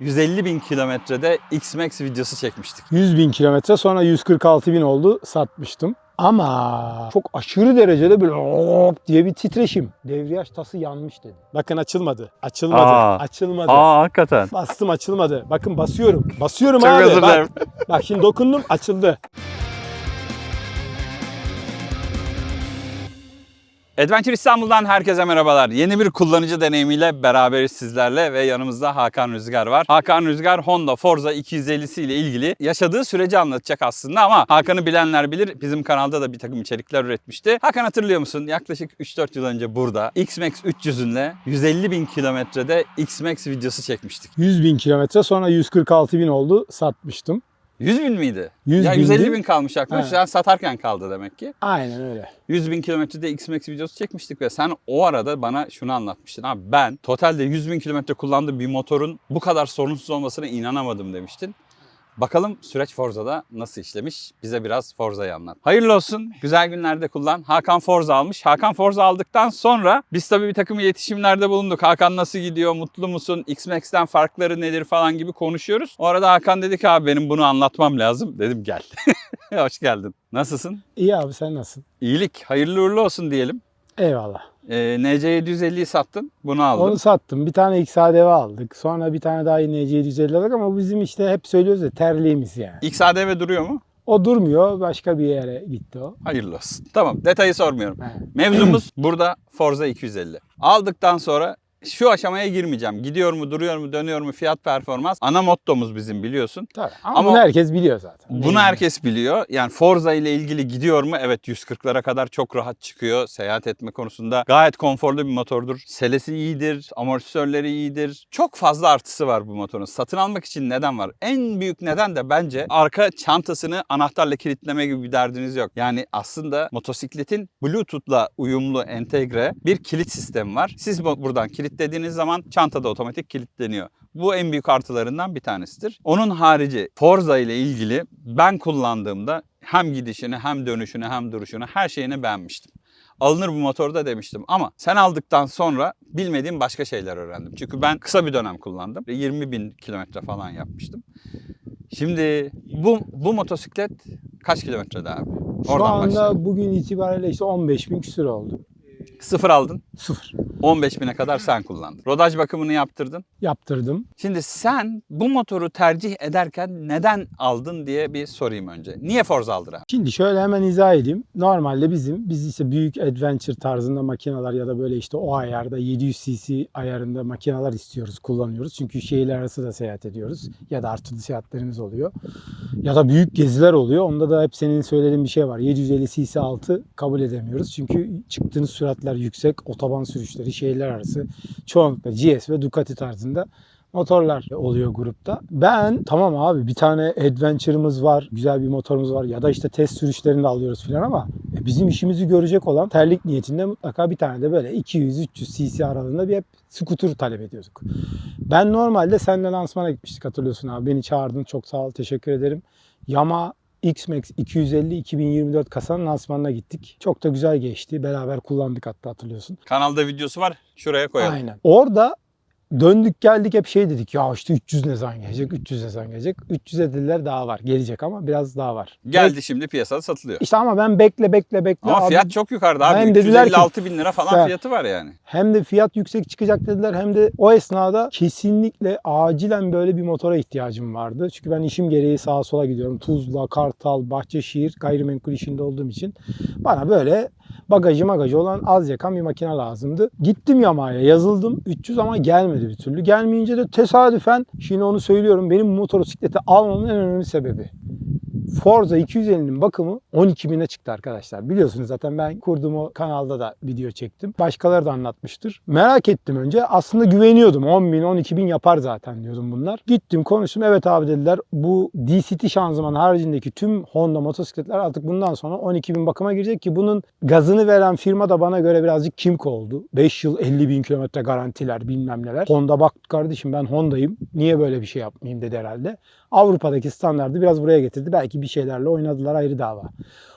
150 bin kilometrede X-Max videosu çekmiştik. 100 bin kilometre sonra 146 bin oldu satmıştım. Ama çok aşırı derecede böyle hop diye bir titreşim. Devriyaj tası yanmış dedi. Bakın açılmadı. Açılmadı. Aa. Açılmadı. Aa hakikaten. Bastım açılmadı. Bakın basıyorum. Basıyorum Çok abi. özür Bak, dilerim. bak şimdi dokundum açıldı. Adventure İstanbul'dan herkese merhabalar. Yeni bir kullanıcı deneyimiyle beraberiz sizlerle ve yanımızda Hakan Rüzgar var. Hakan Rüzgar Honda Forza 250'si ile ilgili yaşadığı süreci anlatacak aslında ama Hakan'ı bilenler bilir. Bizim kanalda da bir takım içerikler üretmişti. Hakan hatırlıyor musun? Yaklaşık 3-4 yıl önce burada X-Max 300'ünle 150 bin kilometrede X-Max videosu çekmiştik. 100 bin kilometre sonra 146 bin oldu satmıştım. 100 bin miydi? 100 ya bindi. 150 bin kalmış aklımda. Sen satarken kaldı demek ki. Aynen öyle. 100 bin kilometrede X-Max videosu çekmiştik ve sen o arada bana şunu anlatmıştın. Abi ben totalde 100 bin kilometre kullandığım bir motorun bu kadar sorunsuz olmasına inanamadım demiştin. Bakalım süreç Forza'da nasıl işlemiş? Bize biraz Forza'yı anlat. Hayırlı olsun. Güzel günlerde kullan. Hakan Forza almış. Hakan Forza aldıktan sonra biz tabii bir takım iletişimlerde bulunduk. Hakan nasıl gidiyor? Mutlu musun? X-Max'ten farkları nedir falan gibi konuşuyoruz. O arada Hakan dedi ki abi benim bunu anlatmam lazım. Dedim gel. Hoş geldin. Nasılsın? İyi abi sen nasılsın? İyilik, hayırlı uğurlu olsun diyelim. Eyvallah. Ee, NC750'yi sattın, bunu aldın. Onu sattım. Bir tane XADV aldık. Sonra bir tane daha yine C750 aldık ama bizim işte hep söylüyoruz ya terliğimiz yani. XADV duruyor mu? O durmuyor. Başka bir yere gitti o. Hayırlı olsun. Tamam, detayı sormuyorum. Mevzumuz burada Forza 250. Aldıktan sonra şu aşamaya girmeyeceğim. Gidiyor mu, duruyor mu, dönüyor mu, fiyat performans. Ana mottomuz bizim biliyorsun. Tabii. Ama, Ama- bunu herkes biliyor zaten. Bunu herkes biliyor. Yani Forza ile ilgili gidiyor mu? Evet 140'lara kadar çok rahat çıkıyor. Seyahat etme konusunda gayet konforlu bir motordur. Selesi iyidir, amortisörleri iyidir. Çok fazla artısı var bu motorun. Satın almak için neden var? En büyük neden de bence arka çantasını anahtarla kilitleme gibi bir derdiniz yok. Yani aslında motosikletin Bluetooth'la uyumlu entegre bir kilit sistemi var. Siz bu- buradan kilitlediğiniz zaman çantada otomatik kilitleniyor. Bu en büyük artılarından bir tanesidir. Onun harici Forza ile ilgili ben kullandığımda hem gidişini hem dönüşünü hem duruşunu her şeyini beğenmiştim. Alınır bu motorda demiştim ama sen aldıktan sonra bilmediğim başka şeyler öğrendim. Çünkü ben kısa bir dönem kullandım. 20 bin kilometre falan yapmıştım. Şimdi bu, bu motosiklet kaç kilometrede abi? Şu Oradan anda başlayalım. bugün itibariyle işte 15 bin küsur oldu. Sıfır aldın. Sıfır. 15 bine kadar sen kullandın. Rodaj bakımını yaptırdın. Yaptırdım. Şimdi sen bu motoru tercih ederken neden aldın diye bir sorayım önce. Niye Forza aldın abi? Şimdi şöyle hemen izah edeyim. Normalde bizim biz ise büyük adventure tarzında makineler ya da böyle işte o ayarda 700 cc ayarında makineler istiyoruz, kullanıyoruz. Çünkü şehirler arası da seyahat ediyoruz ya da artılı seyahatlerimiz oluyor. Ya da büyük geziler oluyor. Onda da hep senin söylediğin bir şey var. 750 cc altı kabul edemiyoruz. Çünkü çıktığınız süratler yüksek, otoban sürüşleri, şehirler arası çoğunlukla GS ve Ducati tarzında motorlar oluyor grupta. Ben tamam abi bir tane adventure'ımız var, güzel bir motorumuz var ya da işte test sürüşlerinde alıyoruz filan ama e, bizim işimizi görecek olan terlik niyetinde mutlaka bir tane de böyle 200-300 cc aralığında bir hep scooter talep ediyorduk. Ben normalde seninle lansmana gitmiştik hatırlıyorsun abi. Beni çağırdın çok sağ ol teşekkür ederim. Yama X-Max 250 2024 kasanın lansmanına gittik. Çok da güzel geçti. Beraber kullandık hatta hatırlıyorsun. Kanalda videosu var. Şuraya koyalım. Aynen. Orada döndük geldik hep şey dedik ya işte 300 ne zaman gelecek 300 ne zaman gelecek 300 dediler daha var gelecek ama biraz daha var. Geldi şimdi piyasada satılıyor. İşte ama ben bekle bekle bekle. Ama abi. fiyat çok yukarıda abi. Hem dediler ki- 356 bin lira falan Ya. fiyatı var yani. Hem de fiyat yüksek çıkacak dediler hem de o esnada kesinlikle acilen böyle bir motora ihtiyacım vardı. Çünkü ben işim gereği sağa sola gidiyorum. Tuzla, Kartal, Bahçeşehir gayrimenkul işinde olduğum için bana böyle bagajı magajı olan az yakan bir makine lazımdı. Gittim Yamaha'ya yazıldım 300 ama gelmedi bir türlü. Gelmeyince de tesadüfen şimdi onu söylüyorum benim motosikleti almamın en önemli sebebi. Forza 250'nin bakımı 12 bine çıktı arkadaşlar. Biliyorsunuz zaten ben kurduğum o kanalda da video çektim. Başkaları da anlatmıştır. Merak ettim önce. Aslında güveniyordum. 10 bin, 12 bin yapar zaten diyordum bunlar. Gittim konuştum. Evet abi dediler bu DCT şanzıman haricindeki tüm Honda motosikletler artık bundan sonra 12 bin bakıma girecek ki bunun gazını veren firma da bana göre birazcık Kimco oldu. 5 yıl 50 bin kilometre garantiler bilmem neler. Honda bak kardeşim ben Honda'yım. Niye böyle bir şey yapmayayım dedi herhalde. Avrupa'daki standardı biraz buraya getirdi. Belki bir şeylerle oynadılar ayrı dava.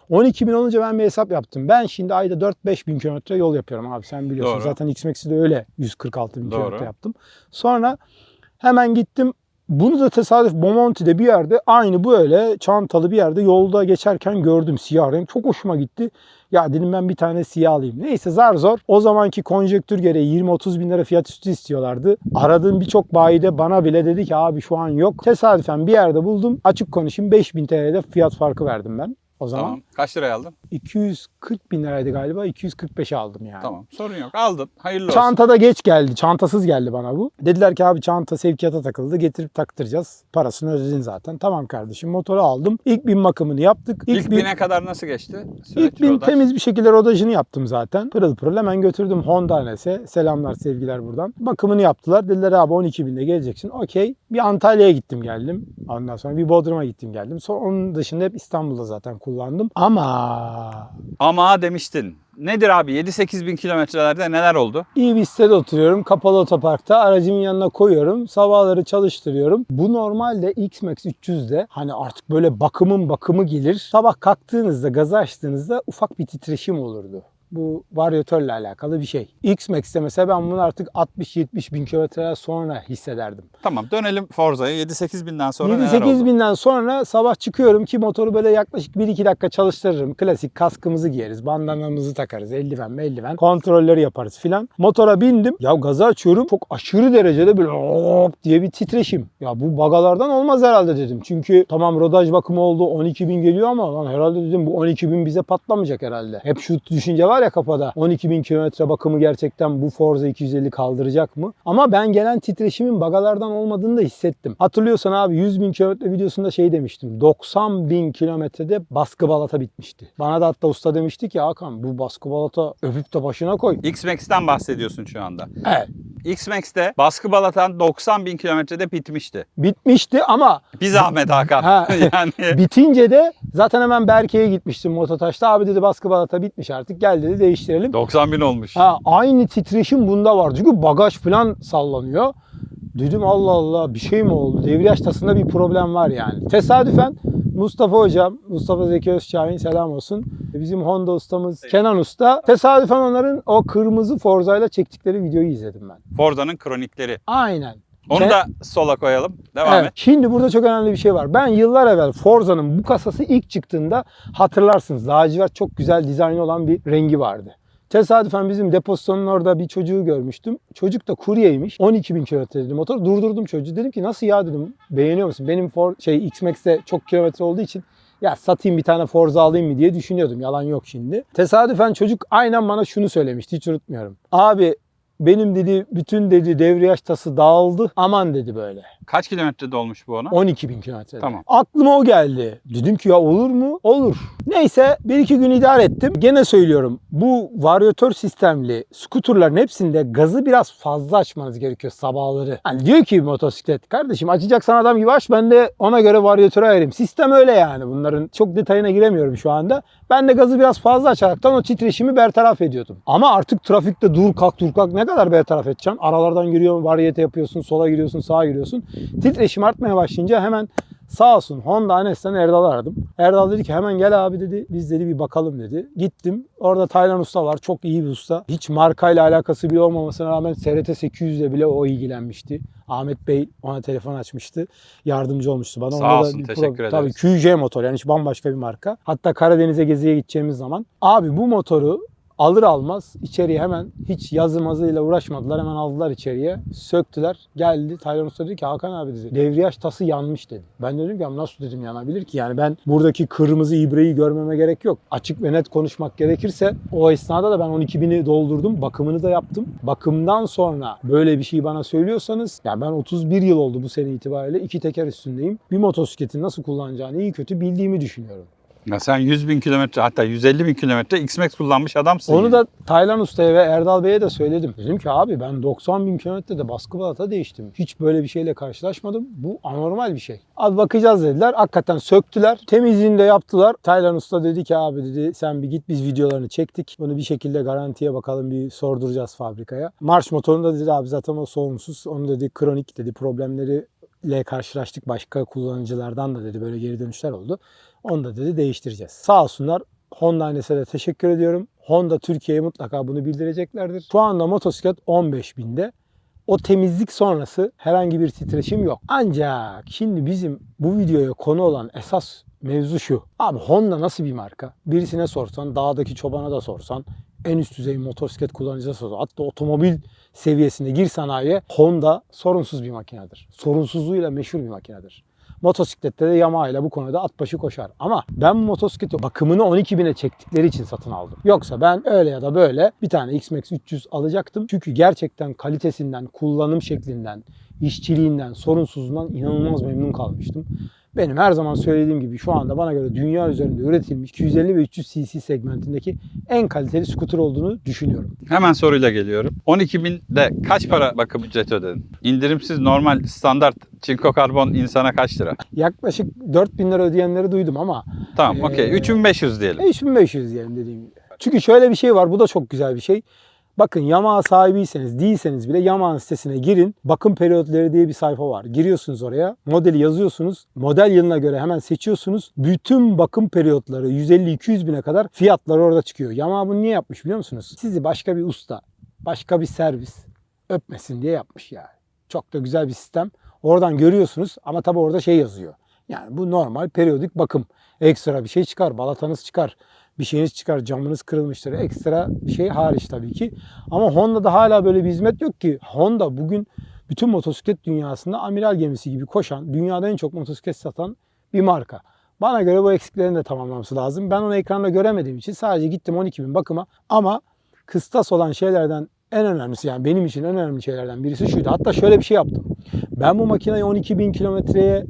12 bin olunca ben bir hesap yaptım. Ben şimdi ayda 4-5 bin kilometre yol yapıyorum abi sen biliyorsun. Doğru. Zaten X-Max'i de öyle 146 bin Doğru. kilometre yaptım. Sonra hemen gittim Bunu da tesadüf Bomonti'de bir yerde aynı böyle çantalı bir yerde yolda geçerken gördüm siyah renk. Çok hoşuma gitti. Ya dedim ben bir tane siyah alayım. Neyse zar zor. O zamanki konjektür gereği 20-30 bin lira fiyat üstü istiyorlardı. Aradığım birçok bayide bana bile dedi ki abi şu an yok. Tesadüfen bir yerde buldum. Açık konuşayım 5000 TL'de fiyat farkı verdim ben. O zaman Tamam. Kaç liraya aldın? 240 bin liraydı galiba. 245'e aldım yani. Tamam. Sorun yok. Aldın. Hayırlı olsun. Çantada geç geldi. Çantasız geldi bana bu. Dediler ki abi çanta sevkiyata takıldı. Getirip taktıracağız. Parasını ödedin zaten. Tamam kardeşim motoru aldım. İlk bin bakımını yaptık. İlk bin- bine kadar nasıl geçti? İlk bin rodaj? temiz bir şekilde rodajını yaptım zaten. Pırıl pırıl hemen götürdüm Honda NS'e. Selamlar sevgiler buradan. Bakımını yaptılar. Dediler abi 12 binde geleceksin. Okey. Bir Antalya'ya gittim geldim. Ondan sonra bir Bodrum'a gittim geldim. Sonra onun dışında hep İstanbul'da zaten kullandım. Ama Ama demiştin. Nedir abi 7-8 bin kilometrelerde neler oldu? İyi bir sitede oturuyorum. Kapalı otoparkta aracımın yanına koyuyorum. Sabahları çalıştırıyorum. Bu normalde X-Max 300'de hani artık böyle bakımın bakımı gelir. Sabah kalktığınızda gazı açtığınızda ufak bir titreşim olurdu. Bu varyatörle alakalı bir şey. X-Max'te mesela ben bunu artık 60-70 bin kilometreler sonra hissederdim. Tamam dönelim Forza'ya 7-8 binden sonra neler 7-8 oldu? binden sonra sabah çıkıyorum ki motoru böyle yaklaşık 1-2 dakika çalıştırırım. Klasik kaskımızı giyeriz, bandanamızı takarız, eldiven eldiven, kontrolleri yaparız filan. Motora bindim. Ya gazı açıyorum. Çok aşırı derecede böyle hop diye bir titreşim. Ya bu bagalardan olmaz herhalde dedim. Çünkü tamam rodaj bakımı oldu 12 bin geliyor ama lan herhalde dedim bu 12 bin bize patlamayacak herhalde. Hep şu düşünce var ya kafada 12 bin kilometre bakımı gerçekten bu Forza 250 kaldıracak mı? Ama ben gelen titreşimin bagalardan olmadığını da hissettim. Hatırlıyorsan abi 100 bin kilometre videosunda şey demiştim. 90 bin kilometrede baskı balata bitmişti. Bana da hatta usta demişti ki Hakan bu baskı balata öpüp de başına koy. X-Max'ten bahsediyorsun şu anda. Evet. X-Max'te baskı balatan 90 bin kilometrede bitmişti. Bitmişti ama Bir zahmet Hakan. Ha. yani bitince de zaten hemen Berke'ye gitmiştim Mototaş'ta. Abi dedi baskı balata bitmiş artık gel dedi değiştirelim. 90 bin olmuş. Ha, aynı titreşim bunda var. Çünkü bagaj falan sallanıyor. Dedim Allah Allah bir şey mi oldu? Devriyaj tasında bir problem var yani. Tesadüfen Mustafa hocam, Mustafa Zeki Özçahin selam olsun. Bizim Honda ustamız Kenan Usta. Tesadüfen onların o kırmızı Forza'yla çektikleri videoyu izledim ben. Forza'nın kronikleri. Aynen. Onu da sola koyalım. Devam Evet. et. Şimdi burada çok önemli bir şey var. Ben yıllar evvel Forza'nın bu kasası ilk çıktığında hatırlarsınız. Lacivert çok güzel dizaynı olan bir rengi vardı. Tesadüfen bizim depozitonun orada bir çocuğu görmüştüm. Çocuk da kuryeymiş. 12 bin kilometreydi motor. Durdurdum çocuğu. Dedim ki nasıl ya dedim. Beğeniyor musun? Benim For şey X-Max'te çok kilometre olduğu için ya satayım bir tane Forza alayım mı diye düşünüyordum. Yalan yok şimdi. Tesadüfen çocuk aynen bana şunu söylemişti. Hiç unutmuyorum. Abi benim dedi bütün dedi devriyaj tası dağıldı. Aman dedi böyle. Kaç kilometrede olmuş bu ona? 12 bin kilometre. Tamam. Aklıma o geldi. Dedim ki ya olur mu? Olur. Neyse bir iki gün idare ettim. Gene söylüyorum bu varyatör sistemli skuturların hepsinde gazı biraz fazla açmanız gerekiyor sabahları. Hani diyor ki motosiklet kardeşim açacaksan adam gibi aç ben de ona göre varyatörü ayarayayım. Sistem öyle yani bunların çok detayına giremiyorum şu anda. Ben de gazı biraz fazla açaraktan o titreşimi bertaraf ediyordum. Ama artık trafikte dur kalk dur kalk ne kadar bertaraf edeceksin? Aralardan giriyorsun, varyete yapıyorsun, sola giriyorsun, sağa giriyorsun. Titreşim artmaya başlayınca hemen sağ olsun Honda Anes'ten Erdal'ı aradım. Erdal dedi ki hemen gel abi dedi. Biz dedi bir bakalım dedi. Gittim. Orada Taylan Usta var. Çok iyi bir usta. Hiç markayla alakası bile olmamasına rağmen SRT 800 ile bile o ilgilenmişti. Ahmet Bey ona telefon açmıştı. Yardımcı olmuştu bana. Sağ Onda da olsun, bir teşekkür Tabii ederiz. QJ motor yani hiç bambaşka bir marka. Hatta Karadeniz'e geziye gideceğimiz zaman abi bu motoru alır almaz içeriye hemen hiç yazı mazıyla uğraşmadılar. Hemen aldılar içeriye. Söktüler. Geldi. Taylan Usta dedi ki Hakan abi dedi. Devriyaj tası yanmış dedi. Ben de dedim ki "Ama nasıl dedim yanabilir ki? Yani ben buradaki kırmızı ibreyi görmeme gerek yok. Açık ve net konuşmak gerekirse o esnada da ben 12 bini doldurdum. Bakımını da yaptım. Bakımdan sonra böyle bir şey bana söylüyorsanız ya ben 31 yıl oldu bu sene itibariyle iki teker üstündeyim. Bir motosikletin nasıl kullanacağını iyi kötü bildiğimi düşünüyorum. Ya sen 100 bin kilometre hatta 150 bin kilometre X-Max kullanmış adamsın. Onu yani. da Taylan Usta'ya ve Erdal Bey'e de söyledim. Dedim ki abi ben 90 bin kilometrede baskı balata değiştim. Hiç böyle bir şeyle karşılaşmadım. Bu anormal bir şey. Abi bakacağız dediler. Hakikaten söktüler. Temizliğini de yaptılar. Taylan Usta dedi ki abi dedi sen bir git biz videolarını çektik. Bunu bir şekilde garantiye bakalım bir sorduracağız fabrikaya. Marş motorunda dedi abi zaten o sorunsuz. Onu dedi kronik dedi problemleri ile karşılaştık başka kullanıcılardan da dedi böyle geri dönüşler oldu. Onu da dedi değiştireceğiz. Sağ olsunlar Honda ailesine de teşekkür ediyorum. Honda Türkiye'ye mutlaka bunu bildireceklerdir. Şu anda motosiklet 15 binde. O temizlik sonrası herhangi bir titreşim yok. Ancak şimdi bizim bu videoya konu olan esas mevzu şu. Abi Honda nasıl bir marka? Birisine sorsan, dağdaki çobana da sorsan, en üst düzey motosiklet kullanıcısına sorsan, hatta otomobil seviyesinde gir sanayiye Honda sorunsuz bir makinedir. Sorunsuzluğuyla meşhur bir makinedir. Motosiklette de Yamaha ile bu konuda at başı koşar. Ama ben motosikleti bakımını 12 bine çektikleri için satın aldım. Yoksa ben öyle ya da böyle bir tane X-Max 300 alacaktım. Çünkü gerçekten kalitesinden, kullanım şeklinden, işçiliğinden, sorunsuzluğundan inanılmaz memnun kalmıştım. Benim her zaman söylediğim gibi şu anda bana göre dünya üzerinde üretilmiş 250 ve 300 cc segmentindeki en kaliteli scooter olduğunu düşünüyorum. Hemen soruyla geliyorum. 12.000'de kaç para bakım ücreti ödedin? İndirimsiz normal standart çinko karbon insana kaç lira? Yaklaşık 4000 lira ödeyenleri duydum ama Tamam Ee, okey 3500 diyelim. 3500 diyelim dediğim gibi. Çünkü şöyle bir şey var bu da çok güzel bir şey. Bakın Yamaha sahibiyseniz değilseniz bile Yamaha'nın sitesine girin. Bakım periyotları diye bir sayfa var. Giriyorsunuz oraya. Modeli yazıyorsunuz. Model yılına göre hemen seçiyorsunuz. Bütün bakım periyotları 150-200 bine kadar fiyatlar orada çıkıyor. Yamaha bunu niye yapmış biliyor musunuz? Sizi başka bir usta, başka bir servis öpmesin diye yapmış yani. Çok da güzel bir sistem. Oradan görüyorsunuz ama tabi orada şey yazıyor. Yani bu normal periyodik bakım. Ekstra bir şey çıkar, balatanız çıkar, bir şeyiniz çıkar, camınız kırılmıştır. Ekstra şey hariç tabii ki. Ama Honda'da hala böyle bir hizmet yok ki. Honda bugün bütün motosiklet dünyasında amiral gemisi gibi koşan, dünyada en çok motosiklet satan bir marka. Bana göre bu eksiklerini de tamamlaması lazım. Ben onu ekranda göremediğim için sadece gittim 12 bin bakıma ama kıstas olan şeylerden en önemlisi yani benim için en önemli şeylerden birisi şuydu. Hatta şöyle bir şey yaptım. Ben bu makineyi 12 bin kilometreye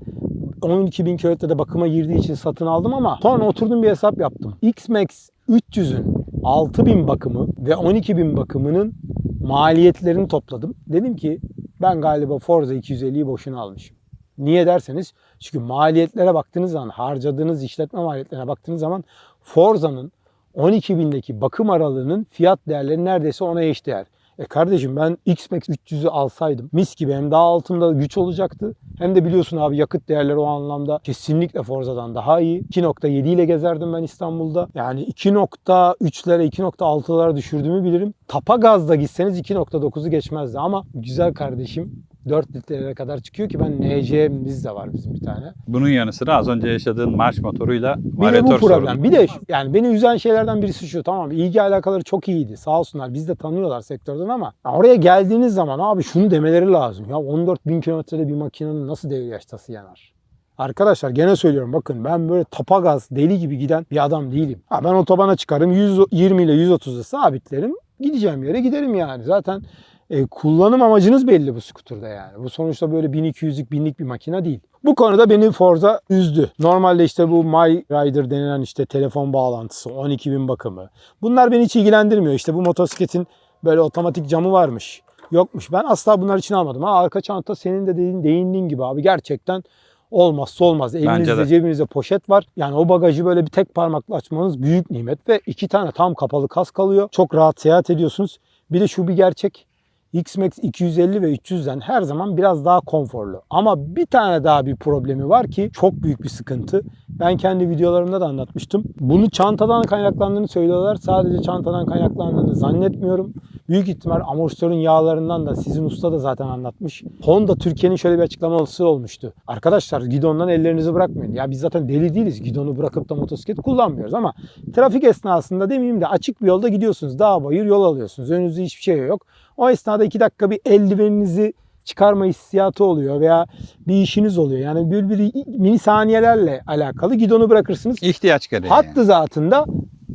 12 bin kilometrede bakıma girdiği için satın aldım ama sonra oturdum bir hesap yaptım. X-Max 300'ün 6000 bakımı ve 12000 bakımının maliyetlerini topladım. Dedim ki ben galiba Forza 250'yi boşuna almışım. Niye derseniz çünkü maliyetlere baktığınız zaman harcadığınız işletme maliyetlerine baktığınız zaman Forza'nın 12.000'deki bakım aralığının fiyat değerleri neredeyse ona eş değer. E kardeşim ben X-Max 300'ü alsaydım mis gibi hem daha altında güç olacaktı hem de biliyorsun abi yakıt değerleri o anlamda kesinlikle Forza'dan daha iyi. 2.7 ile gezerdim ben İstanbul'da. Yani 2.3'lere 2.6'lara düşürdüğümü bilirim. Tapa gazda gitseniz 2.9'u geçmezdi ama güzel kardeşim 4 litrelere kadar çıkıyor ki ben NC'miz de var bizim bir tane. Bunun yanı sıra az önce yaşadığın marş motoruyla Bir de bu varyatör problem. sorunu. Bir de şu- yani beni üzen şeylerden birisi şu tamam ilgi alakaları çok iyiydi. Sağ olsunlar biz de tanıyorlar sektörden ama ya oraya geldiğiniz zaman abi şunu demeleri lazım. Ya 14 bin kilometrede bir makinenin nasıl devir yaştası yanar? Arkadaşlar gene söylüyorum bakın ben böyle tapa gaz deli gibi giden bir adam değilim. Ha ben otobana çıkarım 120 ile 130'da sabitlerim. Gideceğim yere giderim yani. Zaten e, kullanım amacınız belli bu skuterda yani. Bu sonuçta böyle 1200'lük binlik bir makine değil. Bu konuda beni Forza üzdü. Normalde işte bu My Rider denilen işte telefon bağlantısı, 12.000 bakımı. Bunlar beni hiç ilgilendirmiyor. İşte bu motosikletin böyle otomatik camı varmış. Yokmuş. Ben asla bunlar için almadım. Ha, arka çanta senin de dediğin, değindiğin gibi abi gerçekten olmazsa olmaz. Elinizde de. cebinizde poşet var. Yani o bagajı böyle bir tek parmakla açmanız büyük nimet ve iki tane tam kapalı kas kalıyor. Çok rahat seyahat ediyorsunuz. Bir de şu bir gerçek. X-Max 250 ve 300'den her zaman biraz daha konforlu. Ama bir tane daha bir problemi var ki çok büyük bir sıkıntı. Ben kendi videolarımda da anlatmıştım. Bunu çantadan kaynaklandığını söylüyorlar. Sadece çantadan kaynaklandığını zannetmiyorum. Büyük ihtimal amortisörün yağlarından da sizin usta da zaten anlatmış. Honda Türkiye'nin şöyle bir açıklaması olmuştu. Arkadaşlar gidondan ellerinizi bırakmayın. Ya biz zaten deli değiliz. Gidonu bırakıp da motosiklet kullanmıyoruz ama trafik esnasında demeyeyim de açık bir yolda gidiyorsunuz. Dağ bayır yol alıyorsunuz. Önünüzde hiçbir şey yok. O esnada iki dakika bir eldiveninizi çıkarma hissiyatı oluyor veya bir işiniz oluyor. Yani bir, bir mini saniyelerle alakalı gidonu bırakırsınız. İhtiyaç gereği. Hattı zatında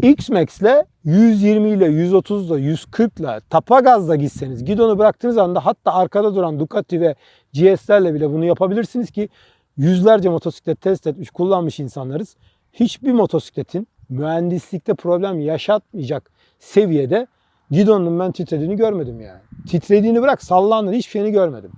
X-Max'le 120 ile 130 ile 140 ile tapa gazla gitseniz gidonu bıraktığınız anda hatta arkada duran Ducati ve GS'lerle bile bunu yapabilirsiniz ki yüzlerce motosiklet test etmiş kullanmış insanlarız. Hiçbir motosikletin mühendislikte problem yaşatmayacak seviyede gidonun ben titrediğini görmedim yani. Titrediğini bırak sallandığını hiçbir şeyini görmedim.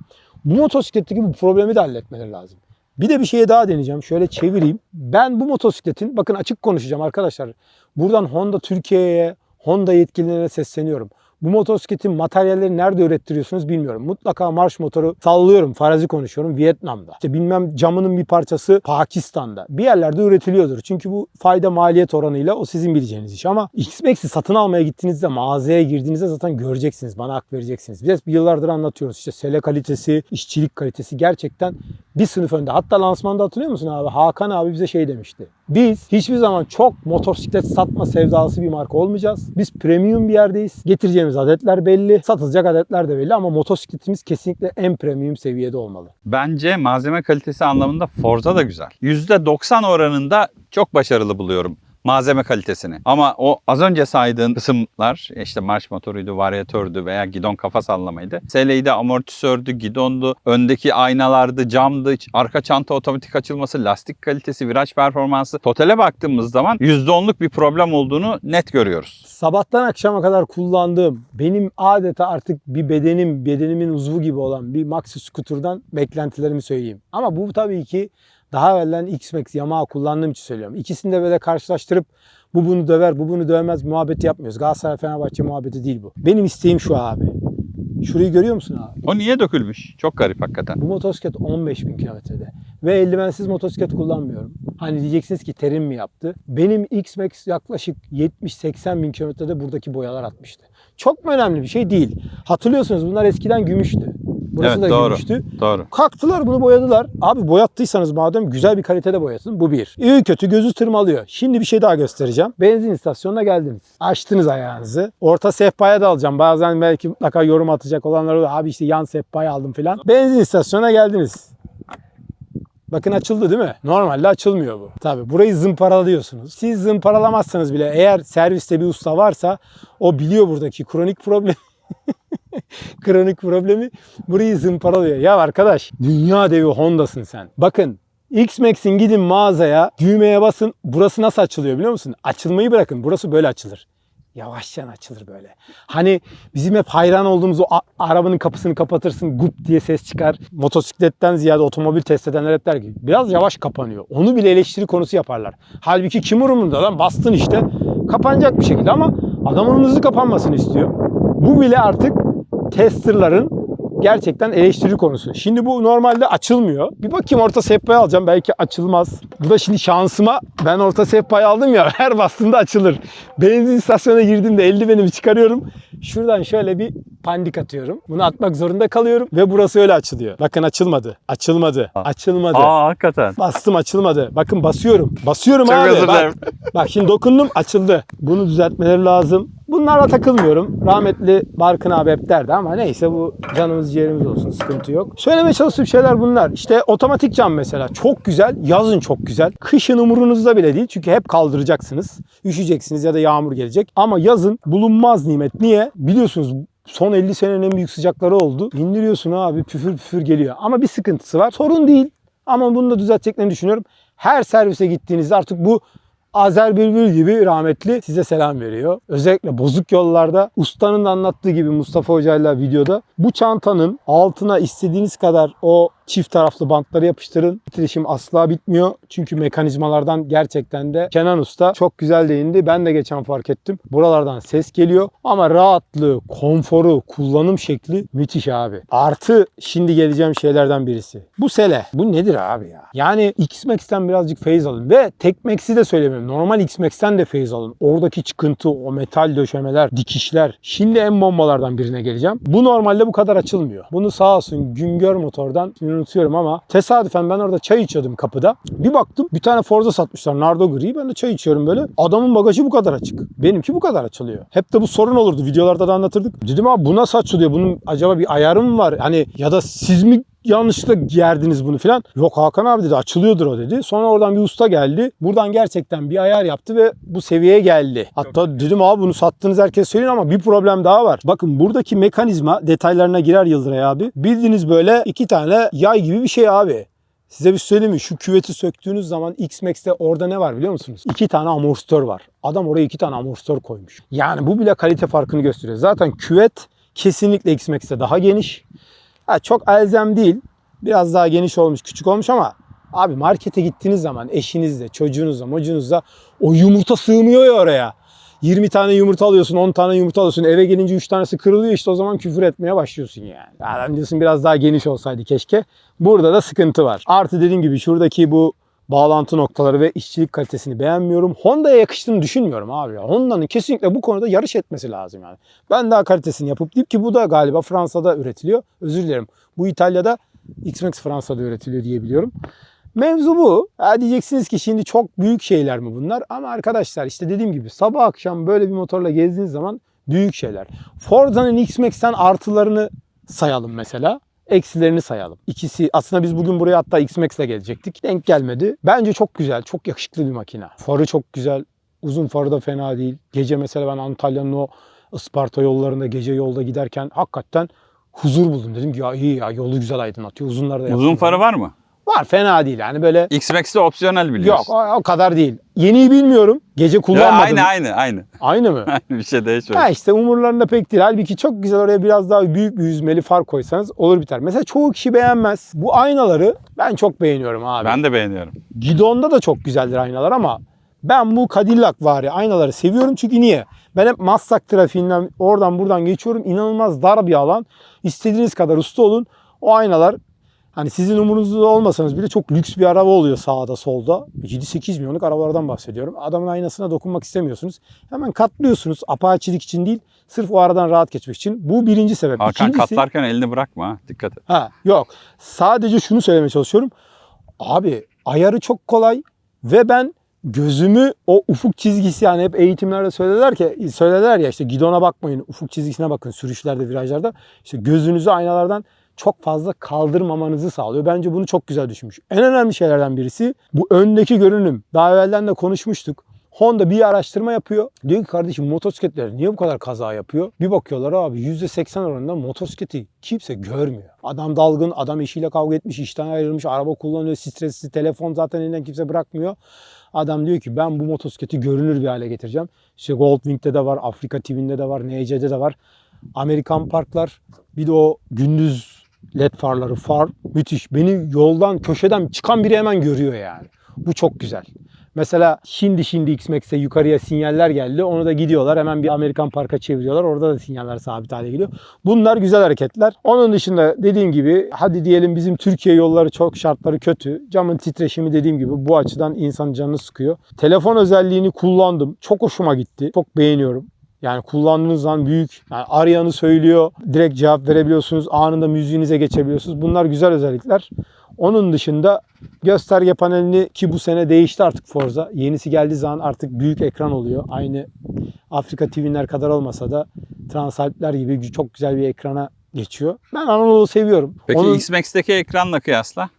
Bu motosikletteki bu problemi de halletmeleri lazım. Bir de bir şeye daha deneyeceğim. Şöyle çevireyim. Ben bu motosikletin bakın açık konuşacağım arkadaşlar. Buradan Honda Türkiye'ye, Honda yetkililerine sesleniyorum. Bu motosikletin materyalleri nerede ürettiriyorsunuz bilmiyorum. Mutlaka marş motoru sallıyorum. Farazi konuşuyorum. Vietnam'da. İşte bilmem camının bir parçası Pakistan'da. Bir yerlerde üretiliyordur. Çünkü bu fayda maliyet oranıyla o sizin bileceğiniz iş. Ama X-Max'i satın almaya gittiğinizde mağazaya girdiğinizde zaten göreceksiniz. Bana hak vereceksiniz. Biz yıllardır anlatıyoruz. İşte sele kalitesi, işçilik kalitesi gerçekten bir sınıf önde. Hatta lansmanda hatırlıyor musun abi? Hakan abi bize şey demişti. Biz hiçbir zaman çok motosiklet satma sevdalısı bir marka olmayacağız. Biz premium bir yerdeyiz. Getireceğimiz adetler belli. Satılacak adetler de belli ama motosikletimiz kesinlikle en premium seviyede olmalı. Bence malzeme kalitesi anlamında Forza da güzel. %90 oranında çok başarılı buluyorum malzeme kalitesini. Ama o az önce saydığın kısımlar işte marş motoruydu, varyatördü veya gidon kafa sallamaydı. SL'ydi, amortisördü, gidondu, öndeki aynalardı, camdı, arka çanta otomatik açılması, lastik kalitesi, viraj performansı. Totale baktığımız zaman %10'luk bir problem olduğunu net görüyoruz. Sabahtan akşama kadar kullandığım, benim adeta artık bir bedenim, bedenimin uzvu gibi olan bir Maxi Scooter'dan beklentilerimi söyleyeyim. Ama bu tabii ki daha evvelden X-Max Yamaha kullandığım için söylüyorum. İkisini de böyle karşılaştırıp bu bunu döver, bu bunu dövmez muhabbeti yapmıyoruz. Galatasaray Fenerbahçe muhabbeti değil bu. Benim isteğim şu abi. Şurayı görüyor musun abi? O niye dökülmüş? Çok garip hakikaten. Bu motosiklet 15 bin kilometrede. Ve eldivensiz motosiklet kullanmıyorum. Hani diyeceksiniz ki terim mi yaptı? Benim X-Max yaklaşık 70-80 bin kilometrede buradaki boyalar atmıştı. Çok mu önemli bir şey değil. Hatırlıyorsunuz bunlar eskiden gümüştü. Burası Evet, da doğru. gümüştü. Doğru. Kalktılar bunu boyadılar. Abi boyattıysanız madem güzel bir kalitede boyasın. Bu bir. İyi kötü gözü tırmalıyor. Şimdi bir şey daha göstereceğim. Benzin istasyonuna geldiniz. Açtınız ayağınızı. Orta sehpaya da alacağım. Bazen belki mutlaka yorum atacak olanlar olur. Abi işte yan sehpayı aldım filan. Benzin istasyonuna geldiniz. Bakın açıldı değil mi? Normalde açılmıyor bu. Tabii burayı zımparalıyorsunuz. Siz zımparalamazsanız bile eğer serviste bir usta varsa o biliyor buradaki kronik problem. kronik problemi burayı zımparalıyor. Ya arkadaş dünya devi Honda'sın sen. Bakın X-Max'in gidin mağazaya düğmeye basın. Burası nasıl açılıyor biliyor musun? Açılmayı bırakın. Burası böyle açılır. Yavaşça açılır böyle. Hani bizim hep hayran olduğumuz o arabanın kapısını kapatırsın gup diye ses çıkar. Motosikletten ziyade otomobil test edenler hep der ki biraz yavaş kapanıyor. Onu bile eleştiri konusu yaparlar. Halbuki kim umurunda lan bastın işte kapanacak bir şekilde ama adam onun hızlı kapanmasını istiyor. Bu bile artık testerların gerçekten eleştiri konusu. Şimdi bu normalde açılmıyor. Bir bakayım orta sehpayı alacağım. Belki açılmaz. Bu da şimdi şansıma ben orta sehpayı aldım ya her bastığında açılır. Benzin istasyonuna girdiğimde eldivenimi çıkarıyorum. Şuradan şöyle bir pandik atıyorum. Bunu atmak zorunda kalıyorum ve burası öyle açılıyor. Bakın açılmadı. Açılmadı. Açılmadı. Aa hakikaten. Bastım açılmadı. Bakın basıyorum. Basıyorum Çok abi. özür Bak, dilerim. Bak şimdi dokundum açıldı. Bunu düzeltmeleri lazım. Bunlarla takılmıyorum. Rahmetli Barkın abi hep derdi ama neyse bu canımız ciğerimiz olsun sıkıntı yok. Söylemeye çalıştığım şeyler bunlar. İşte otomatik cam mesela çok güzel. Yazın çok güzel. Kışın umurunuzda bile değil. Çünkü hep kaldıracaksınız. Üşüyeceksiniz ya da yağmur gelecek. Ama yazın bulunmaz nimet. Niye? Biliyorsunuz son 50 senenin en büyük sıcakları oldu. İndiriyorsun abi püfür püfür geliyor. Ama bir sıkıntısı var. Sorun değil. Ama bunu da düzelteceklerini düşünüyorum. Her servise gittiğinizde artık bu Azer Bülbül gibi rahmetli size selam veriyor. Özellikle bozuk yollarda ustanın anlattığı gibi Mustafa Hoca'yla videoda bu çantanın altına istediğiniz kadar o çift taraflı bantları yapıştırın. Titreşim asla bitmiyor. Çünkü mekanizmalardan gerçekten de Kenan Usta çok güzel değindi. Ben de geçen fark ettim. Buralardan ses geliyor ama rahatlığı, konforu, kullanım şekli müthiş abi. Artı şimdi geleceğim şeylerden birisi. Bu sele. Bu nedir abi ya? Yani X-Max'ten birazcık feyiz alın ve tek Max'i de söylemiyorum. Normal X-Max'ten de feyiz alın. Oradaki çıkıntı, o metal döşemeler, dikişler. Şimdi en bombalardan birine geleceğim. Bu normalde bu kadar açılmıyor. Bunu sağ olsun Güngör Motor'dan unutuyorum ama tesadüfen ben orada çay içiyordum kapıda. Bir baktım bir tane Forza satmışlar Nardo gri. Ben de çay içiyorum böyle. Adamın bagajı bu kadar açık. Benimki bu kadar açılıyor. Hep de bu sorun olurdu. Videolarda da anlatırdık. Dedim abi bu nasıl açılıyor? Bunun acaba bir ayarı mı var? Hani ya da siz mi yanlışlıkla gerdiniz bunu filan. Yok Hakan abi dedi açılıyordur o dedi. Sonra oradan bir usta geldi. Buradan gerçekten bir ayar yaptı ve bu seviyeye geldi. Hatta dedim abi bunu sattınız herkes söyleyin ama bir problem daha var. Bakın buradaki mekanizma detaylarına girer Yıldıray abi. Bildiğiniz böyle iki tane yay gibi bir şey abi. Size bir söyleyeyim mi? Şu küveti söktüğünüz zaman X-Max'te orada ne var biliyor musunuz? İki tane amortisör var. Adam oraya iki tane amortisör koymuş. Yani bu bile kalite farkını gösteriyor. Zaten küvet kesinlikle X-Max'te daha geniş. Ha, çok elzem değil. Biraz daha geniş olmuş, küçük olmuş ama abi markete gittiğiniz zaman eşinizle, çocuğunuzla, mocunuzla o yumurta sığmıyor ya oraya. 20 tane yumurta alıyorsun, 10 tane yumurta alıyorsun. Eve gelince 3 tanesi kırılıyor işte o zaman küfür etmeye başlıyorsun yani. Yani diyorsun biraz daha geniş olsaydı keşke. Burada da sıkıntı var. Artı dediğim gibi şuradaki bu bağlantı noktaları ve işçilik kalitesini beğenmiyorum. Honda'ya yakıştığını düşünmüyorum abi ya. Honda'nın kesinlikle bu konuda yarış etmesi lazım yani. Ben daha kalitesini yapıp deyip ki bu da galiba Fransa'da üretiliyor. Özür dilerim. Bu İtalya'da X-Max Fransa'da üretiliyor diye biliyorum. Mevzu bu. Ha diyeceksiniz ki şimdi çok büyük şeyler mi bunlar? Ama arkadaşlar işte dediğim gibi sabah akşam böyle bir motorla gezdiğiniz zaman büyük şeyler. Forza'nın X-Max'ten artılarını sayalım mesela. Eksilerini sayalım. İkisi aslında biz bugün buraya hatta X-Max'le gelecektik. Denk gelmedi. Bence çok güzel, çok yakışıklı bir makine. Farı çok güzel. Uzun farı da fena değil. Gece mesela ben Antalya'nın o Isparta yollarında gece yolda giderken hakikaten huzur buldum. Dedim ki ya iyi ya yolu güzel aydınlatıyor. Uzunlarda Uzun yaptım. farı var mı? Var fena değil yani böyle X-Max'te opsiyonel yok biliyorsun. o, o kadar değil. Yeniyi bilmiyorum. Gece Ya kullanmadım. aynı aynı aynı. Aynı mı? Aynı bir şey değişmiyor. ha işte umurlarında pek değil. Halbuki çok güzel oraya biraz daha büyük bir yüzmeli far koysanız olur biter. Mesela çoğu kişi beğenmez. Bu aynaları ben çok beğeniyorum abi. Ben de beğeniyorum. Gidonda da çok güzeldir aynalar ama ben bu Cadillac vari aynaları seviyorum çünkü niye? Ben hep Maslak trafiğinden oradan buradan geçiyorum. İnanılmaz dar bir alan. İstediğiniz kadar usta olun. O aynalar hani sizin umurunuzda olmasanız bile çok lüks bir araba oluyor sağda solda. 7-8 milyonluk arabalardan bahsediyorum. Adamın aynasına dokunmak istemiyorsunuz. Hemen katlıyorsunuz. Apaçilik için değil. Sırf o aradan rahat geçmek için. Bu birinci sebep. Hakan İkincisi- katlarken elini bırakma. Dikkat et. Ha yok. Sadece şunu söylemeye çalışıyorum. Abi ayarı çok kolay ve ben gözümü o ufuk çizgisi yani hep eğitimlerde söylerler ki söylerler ya işte gidona bakmayın ufuk çizgisine bakın sürüşlerde virajlarda işte gözünüzü aynalardan çok fazla kaldırmamanızı sağlıyor. Bence bunu çok güzel düşünmüş. En önemli şeylerden birisi bu öndeki görünüm. Daha evvelden de konuşmuştuk. Honda bir araştırma yapıyor. Diyor ki kardeşim motosikletler niye bu kadar kaza yapıyor? Bir bakıyorlar abi %80 oranında motosikleti kimse görmüyor. Adam dalgın, adam eşiyle kavga etmiş, işten ayrılmış, araba kullanıyor, stresli, telefon zaten elinden kimse bırakmıyor. Adam diyor ki ben bu motosikleti görünür bir hale getireceğim. İşte Goldwing'de de var, Afrika TV'nde de var, NC'de de var. Amerikan parklar, bir de o gündüz led farları, far müthiş. Beni yoldan, köşeden çıkan biri hemen görüyor yani. Bu çok güzel. Mesela şimdi şimdi X-Max'e yukarıya sinyaller geldi. Onu da gidiyorlar hemen bir Amerikan parka çeviriyorlar. Orada da sinyaller sabit hale geliyor. Bunlar güzel hareketler. Onun dışında dediğim gibi hadi diyelim bizim Türkiye yolları çok şartları kötü. Camın titreşimi dediğim gibi bu açıdan insanın canını sıkıyor. Telefon özelliğini kullandım. Çok hoşuma gitti. Çok beğeniyorum. Yani kullandığınız zaman büyük. Yani arayanı söylüyor. Direkt cevap verebiliyorsunuz. Anında müziğinize geçebiliyorsunuz. Bunlar güzel özellikler. Onun dışında gösterge panelini ki bu sene değişti artık Forza. Yenisi geldiği zaman artık büyük ekran oluyor. Aynı Afrika TV'ler kadar olmasa da Transalpler gibi çok güzel bir ekrana geçiyor. Ben Anadolu'yu seviyorum. Peki Onun- X-Max'teki ekranla kıyasla.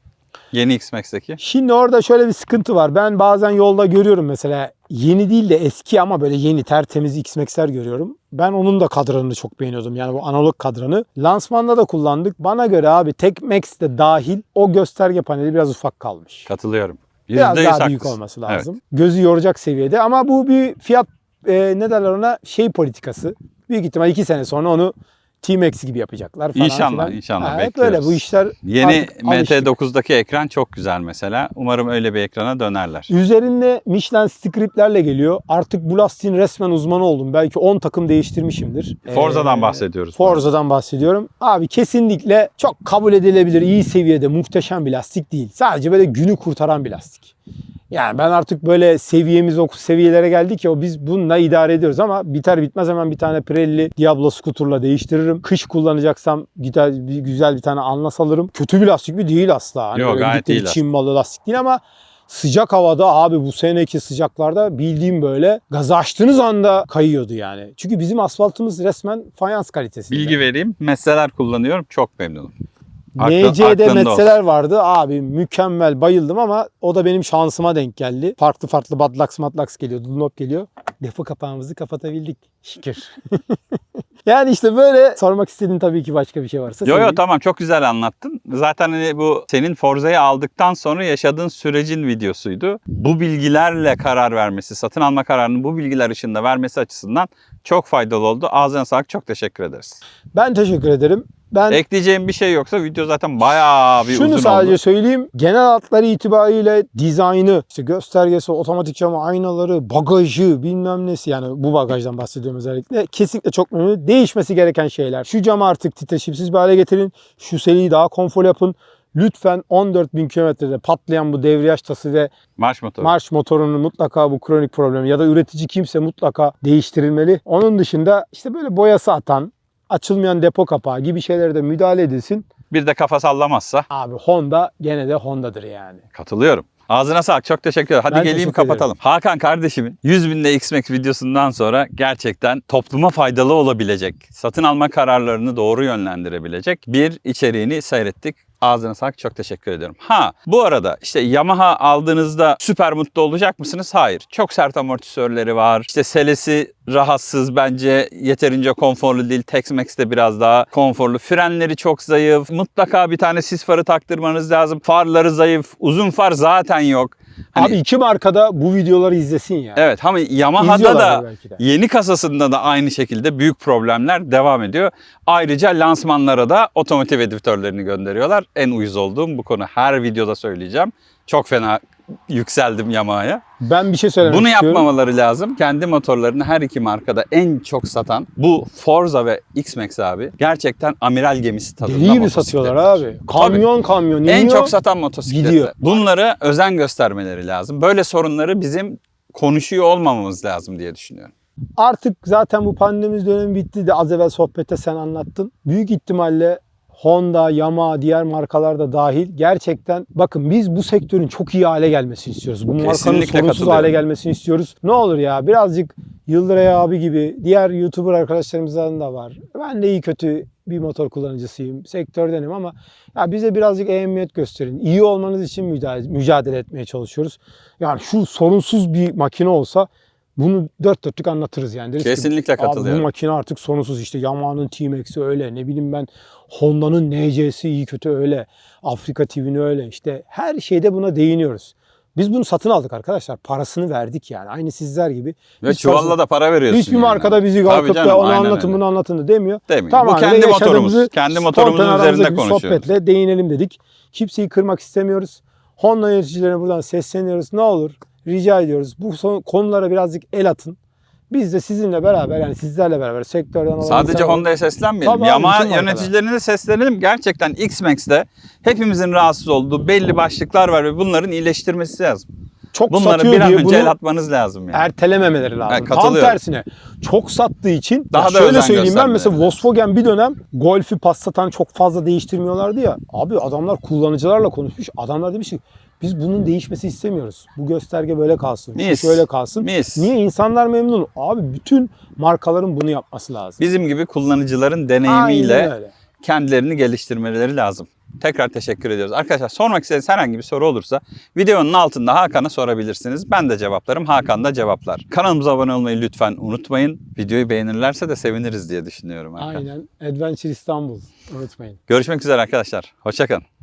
Yeni X-Max'teki. Şimdi orada şöyle bir sıkıntı var. Ben bazen yolda görüyorum mesela yeni değil de eski ama böyle yeni tertemiz X-Max'ler görüyorum. Ben onun da kadranını çok beğeniyordum. Yani bu analog kadranı. Lansmanda da kullandık. Bana göre abi Tek Max de dahil o gösterge paneli biraz ufak kalmış. Katılıyorum. Biraz %100 daha büyük haklısın. olması lazım. Gözü yoracak seviyede ama bu bir fiyat e, ne derler ona şey politikası. Büyük ihtimal iki sene sonra onu T-Max gibi yapacaklar falan İnşallah, filan. inşallah, Ha, hep bekliyoruz. böyle bu işler Yeni artık alıştık. MT9'daki ekran çok güzel mesela. Umarım öyle bir ekrana dönerler. Üzerinde Michelin scriptlerle geliyor. Artık bu lastiğin resmen uzmanı oldum. Belki 10 takım değiştirmişimdir. Forza'dan Ee, bahsediyoruz. Forza'dan bahsediyorum. Abi kesinlikle çok kabul edilebilir, iyi seviyede, muhteşem bir lastik değil. Sadece böyle günü kurtaran bir lastik. Yani ben artık böyle seviyemiz o seviyelere geldik ki o biz bununla idare ediyoruz ama biter bitmez hemen bir tane Pirelli Diablo skuturla değiştiririm. Kış kullanacaksam gider bir güzel bir tane Anlas alırım. Kötü bir lastik mi değil asla. Hani Yok, gayet gidip de bir iyi lastik. Çin malı lastik değil ama sıcak havada abi bu seneki sıcaklarda bildiğim böyle gazı açtığınız anda kayıyordu yani. Çünkü bizim asfaltımız resmen fayans kalitesinde. Bilgi vereyim. Mesleler kullanıyorum. Çok memnunum. NC'de aklında metseler vardı. Abi mükemmel bayıldım ama o da benim şansıma denk geldi. Farklı farklı Badlax Matlax geliyor. Dunlop geliyor. Depo kapağımızı kapatabildik. Şükür. yani işte böyle sormak istediğin tabii ki başka bir şey varsa. Yo yo söyleyeyim. tamam çok güzel anlattın. Zaten hani bu senin Forza'yı aldıktan sonra yaşadığın sürecin videosuydu. Bu bilgilerle karar vermesi, satın alma kararını bu bilgiler ışığında vermesi açısından çok faydalı oldu. Ağzına sağlık çok teşekkür ederiz. Ben teşekkür ederim. Ben Ekleyeceğim bir şey yoksa video zaten bayağı bir Şunu uzun sadece oldu. söyleyeyim. Genel hatları itibariyle dizaynı, işte göstergesi, otomatik cam aynaları, bagajı, bilmem nesi yani bu bagajdan bahsediyorum özellikle. Kesinlikle çok memnun. Değişmesi gereken şeyler. Şu camı artık titreşimsiz bir hale getirin. Şu seriyi daha konfor yapın. Lütfen 14.000 kilometrede patlayan bu devriyaj tası ve Marş motoru. marş motorunu mutlaka bu kronik problemi ya da üretici kimse mutlaka değiştirilmeli. Onun dışında işte böyle boyası atan, açılmayan depo kapağı gibi şeylere de müdahale edilsin. Bir de kafa sallamazsa Abi Honda gene de Honda'dır yani. katılıyorum. Ağzına sağlık. Çok teşekkür ederim. Hadi Ben geleyim kapatalım. Hakan kardeşimin 100 binde X-Max videosundan sonra gerçekten topluma faydalı olabilecek, satın alma kararlarını doğru yönlendirebilecek bir içeriğini seyrettik. Ağzına sağlık. Çok teşekkür ediyorum. Ha bu arada işte Yamaha aldığınızda süper mutlu olacak mısınız? Hayır. Çok sert amortisörleri var. İşte selesi rahatsız bence yeterince konforlu değil. Tex-Mex de biraz daha konforlu. Frenleri çok zayıf. Mutlaka bir tane sis farı taktırmanız lazım. Farları zayıf. Uzun far zaten yok. Hani- Abi iki markada bu videoları izlesin ya. Evet ama Yamaha'da da yeni kasasında da aynı şekilde büyük problemler devam ediyor. Ayrıca lansmanlara da otomotiv editörlerini gönderiyorlar. En uyuz olduğum bu konu. Her videoda söyleyeceğim. Çok fena yükseldim Yamaha'ya. Ben bir şey söylemek Bunu istiyorum. yapmamaları lazım. Kendi motorlarını her iki markada en çok satan bu Forza ve X-Max abi. Gerçekten amiral gemisi tadında Deli gibi satıyorlar abi. Kamyon kamyon En iniyor. çok satan motosikletler. gidiyor. Bunlara özen göstermeleri lazım. Böyle sorunları bizim konuşuyor olmamamız lazım diye düşünüyorum. Artık zaten bu pandemi dönemi bitti de az evvel sohbette sen anlattın. Büyük ihtimalle Honda, Yamaha, diğer markalar da dahil gerçekten bakın biz bu sektörün çok iyi hale gelmesini istiyoruz. Bu markanın Kesinlikle sorunsuz katılıyorum. hale gelmesini istiyoruz. Ne olur ya birazcık Yıldıray abi gibi diğer YouTuber arkadaşlarımızdan da var. Ben de iyi kötü bir motor kullanıcısıyım. Sektördenim ama ya bize birazcık ehemmiyet gösterin. İyi olmanız için mücadele, mücadele etmeye çalışıyoruz. Yani şu sorunsuz bir makine olsa bunu dört dörtlük anlatırız yani. Deriz ki, Kesinlikle bu katılıyorum. makine artık sorunsuz işte Yamaha'nın T-Max'i öyle ne bileyim ben Honda'nın NC'si iyi kötü öyle Afrika TV'ni öyle işte her şeyde buna değiniyoruz. Biz bunu satın aldık arkadaşlar. Parasını verdik yani. Aynı sizler gibi. Ve çuvalla parasını- da para veriyorsun. Hiçbir yani. markada bizi kalkıp canım, da onu anlatın öyle. bunu anlatın da demiyor. Demiyor. Bu Tamamen kendi motorumuz. Kendi motorumuzun üzerinde konuşuyoruz. Sohbetle değinelim dedik. Kimseyi kırmak istemiyoruz. Honda yöneticilerine buradan sesleniyoruz. Ne olur rica ediyoruz. Bu konulara birazcık el atın. Biz de sizinle beraber yani sizlerle beraber sektörden olan Sadece Honda'ya seslenmeyelim. Tabii markalar. yöneticilerine de seslenelim. Gerçekten X-Max'te hepimizin rahatsız olduğu belli başlıklar var ve bunların iyileştirmesi lazım. çok Bunları satıyor bir an diye önce el atmanız lazım yani. ertelememeleri lazım. Evet, Tam tersine çok sattığı için Daha da şöyle söyleyeyim ben mesela. Volkswagen bir dönem Golf'ü Passat'tan çok fazla değiştirmiyorlardı ya. Abi adamlar kullanıcılarla konuşmuş. Adamlar demiş ki biz bunun değişmesi istemiyoruz. Bu gösterge böyle kalsın. Mis. Şöyle kalsın. Mis. Niye insanlar memnun? Abi bütün markaların bunu yapması lazım. Bizim gibi kullanıcıların deneyimiyle kendilerini geliştirmeleri lazım. Tekrar teşekkür ediyoruz. Arkadaşlar sormak istediğiniz herhangi bir soru olursa videonun altında Hakan'a sorabilirsiniz. Ben de cevaplarım, Hakan da cevaplar. Kanalımıza abone olmayı lütfen unutmayın. Videoyu beğenirlerse de seviniriz diye düşünüyorum Hakan. Aynen. Adventure İstanbul. Unutmayın. Görüşmek üzere arkadaşlar. Hoşçakalın.